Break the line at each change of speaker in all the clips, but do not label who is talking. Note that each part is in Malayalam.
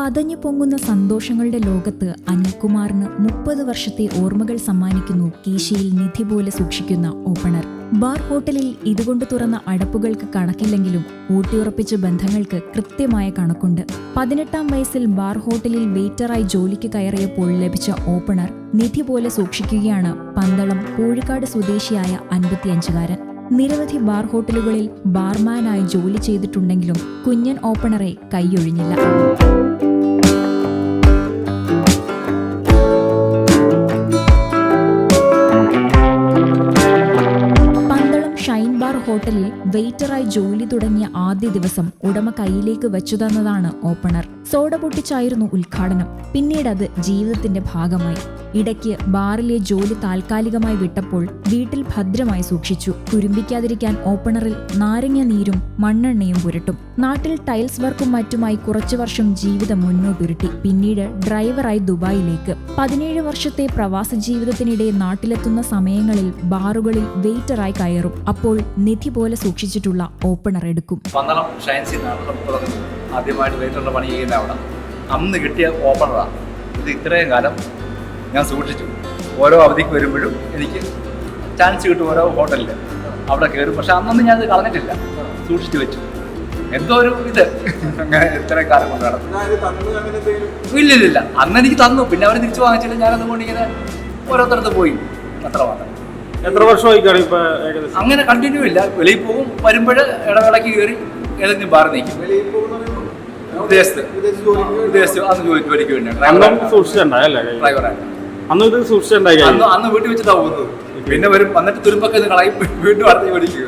പതഞ്ഞു പൊങ്ങുന്ന സന്തോഷങ്ങളുടെ ലോകത്ത് അനിൽകുമാറിന് മുപ്പത് വർഷത്തെ ഓർമ്മകൾ സമ്മാനിക്കുന്നു കീശയിൽ നിധി പോലെ സൂക്ഷിക്കുന്ന ഓപ്പണർ. ബാർ ഹോട്ടലിൽ ഇതുകൊണ്ട് തുറന്ന അടപ്പുകൾക്ക് കണക്കില്ലെങ്കിലും ഊട്ടിയുറപ്പിച്ച ബന്ധങ്ങൾക്ക് കൃത്യമായ കണക്കുണ്ട്. പതിനെട്ടാം വയസ്സിൽ ബാർ ഹോട്ടലിൽ വെയിറ്ററായി ജോലിക്ക് കയറിയപ്പോൾ ലഭിച്ച ഓപ്പണർ നിധി പോലെ സൂക്ഷിക്കുകയാണ് പന്തളം കോഴിക്കാട് സ്വദേശിയായ അൻപത്തിയഞ്ചുകാരൻ. നിരവധി ബാർ ഹോട്ടലുകളിൽ ബാർമാനായി ജോലി ചെയ്തിട്ടുണ്ടെങ്കിലും കുഞ്ഞൻ ഓപ്പണറെ കൈയൊഴിഞ്ഞില്ല. ഹോട്ടലിൽ വെയിറ്ററായി ജോലി തുടങ്ങിയ ആദ്യ ദിവസം ഉടമ കയ്യിലേക്ക് വെച്ചു തന്നതാണ് ഓപ്പണർ. സോഡ പൊട്ടിച്ചായിരുന്നു ഉദ്ഘാടനം. പിന്നീട് അത് ജീവിതത്തിന്റെ ഭാഗമായി. ഇടയ്ക്ക് ബാറിലെ ജോലി താൽക്കാലികമായി വിട്ടപ്പോൾ വീട്ടിൽ ഭദ്രമായി സൂക്ഷിച്ചു. തുരുമ്പിക്കാതിരിക്കാൻ ഓപ്പണറിൽ നാരങ്ങ നീരും മണ്ണെണ്ണയും പുരട്ടും. നാട്ടിൽ ടൈൽസ് വർക്കും മറ്റുമായി കുറച്ചു വർഷം ജീവിതം മുന്നോട്ടുരുട്ടി. പിന്നീട് ഡ്രൈവറായി ദുബായിലേക്ക്. പതിനേഴ് വർഷത്തെ പ്രവാസ ജീവിതത്തിനിടെ നാട്ടിലെത്തുന്ന സമയങ്ങളിൽ ബാറുകളിൽ വെയിറ്ററായി കയറും. അപ്പോൾ നിധി പോലെ സൂക്ഷിച്ചിട്ടുള്ള ഓപ്പണർ എടുക്കും.
ആദ്യമായിട്ട് വെയിറ്ററിന്റെ പണി ചെയ്യുന്ന അവിടെ അന്ന് കിട്ടിയ ഓപ്പണറാണ്. ഇത് ഇത്രയും കാലം ഞാൻ സൂക്ഷിച്ചു. ഓരോ അവധിക്ക് വരുമ്പോഴും എനിക്ക് ചാൻസ് കിട്ടും ഓരോ ഹോട്ടലിൽ അവിടെ കയറും പക്ഷെ അന്നൊന്നും ഞാനത് കളഞ്ഞിട്ടില്ല. സൂക്ഷിച്ചു വെച്ചു. എന്തോ ഒരു ഇത്. അങ്ങനെ ഇത്രയും കാലം കൊണ്ട് നടന്നു. ഇല്ല ഇല്ല ഇല്ല. അന്ന് എനിക്ക് തന്നു. പിന്നെ അവർ തിരിച്ചു വാങ്ങിച്ചില്ല. ഞാനത് കൊണ്ട് ഇങ്ങനെ ഓരോരുത്തരത്ത് പോയി. അത്ര മാത്രം.
എത്ര വർഷമായി
അങ്ങനെ കണ്ടിന്യൂ ഇല്ല. വെളിയിൽ പോകും. വരുമ്പോൾ ഇടവേളയ്ക്ക് കയറി ഏതെങ്കിലും ബാർ നീക്കും വിദേശത്ത്. വിദേശത്ത്. അന്ന് ജോലി ജോലിക്ക് വേണ്ടി
അന്നും സൂക്ഷിച്ചിട്ടുണ്ടായല്ലേ. കയ്യിൽ?
ഡ്രൈവറാണ്
അന്ന് ഇത് സൂക്ഷിച്ചിട്ടുണ്ടായി?
അന്ന് അന്ന് വീട്ടിൽ വെച്ചിട്ടാ പോകുന്നത്. പിന്നെ വരും വന്നിട്ട് തുരുമ്പൊക്കെ ഇത് കളയും വീണ്ടും അടുത്ത ജോലിക്ക്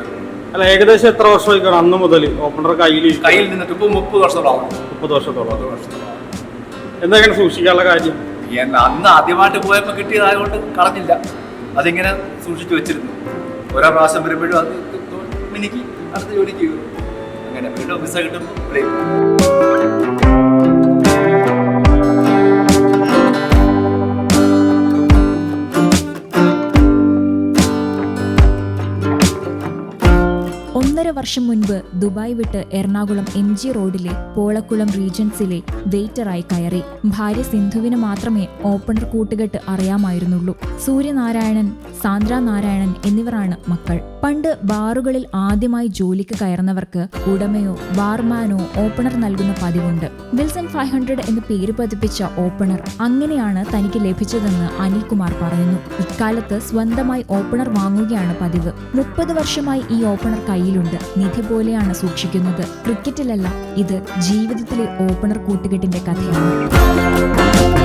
അല്ല ഏകദേശം എത്ര വർഷമായി കാണും അന്ന് മുതൽ ഓപ്പണർ കയ്യിൽ
കയ്യിൽ നിന്നിട്ട് ഇപ്പൊ മുപ്പത് വർഷത്തോളം
മുപ്പത് വർഷത്തോളം.
വർഷത്തോളം
എന്തൊക്കെയാണ് സൂക്ഷിക്കാനുള്ള കാര്യം?
അന്ന് ആദ്യമായിട്ട് പോയപ്പോൾ കിട്ടിയതായതുകൊണ്ട് കളഞ്ഞില്ല. അതിങ്ങനെ സൂക്ഷിച്ചു വെച്ചിരുന്നു. ഓരോ പ്രാവശ്യം വരുമ്പോഴും അത് മിനിക്ക് അടുത്ത ജോലിക്ക് അങ്ങനെ വീണ്ടും വിസ കിട്ടുമ്പോൾ
വർഷം മുൻപ് ദുബായ് വിട്ട് എറണാകുളം എം ജി റോഡിലെ പോളക്കുളം റീജൻസിലെ വെയിറ്ററായി കയറി. ഭാര്യ സിന്ധുവിന് മാത്രമേ ഓപ്പണർ കൂട്ടുകെട്ട് അറിയാമായിരുന്നുള്ളൂ. സൂര്യനാരായണൻ സാന്ദ്ര നാരായണൻ എന്നിവരാണ് മക്കൾ. പണ്ട് ബാറുകളിൽ ആദ്യമായി ജോലിക്ക് കയറുന്നവർക്ക് ഉടമയോ ബാർമാനോ ഓപ്പണർ നൽകുന്ന പതിവുണ്ട്. വിൽസൺ ഫൈവ് ഹൺഡ്രഡ് എന്ന് പേര് പതിപ്പിച്ച ഓപ്പണർ അങ്ങനെയാണ് തനിക്ക് ലഭിച്ചതെന്ന് അനിൽകുമാർ പറയുന്നു. ഇക്കാലത്ത് സ്വന്തമായി ഓപ്പണർ വാങ്ങുകയാണ് പതിവ്. മുപ്പത് വർഷമായി ഈ ഓപ്പണർ കയ്യിലുണ്ട്. നിധി പോലെയാണ് സൂക്ഷിക്കുന്നത്. ക്രിക്കറ്റിലല്ല ഇത് ജീവിതത്തിലെ ഓപ്പണർ കൂട്ടുകെട്ടിന്റെ കഥയാണ്.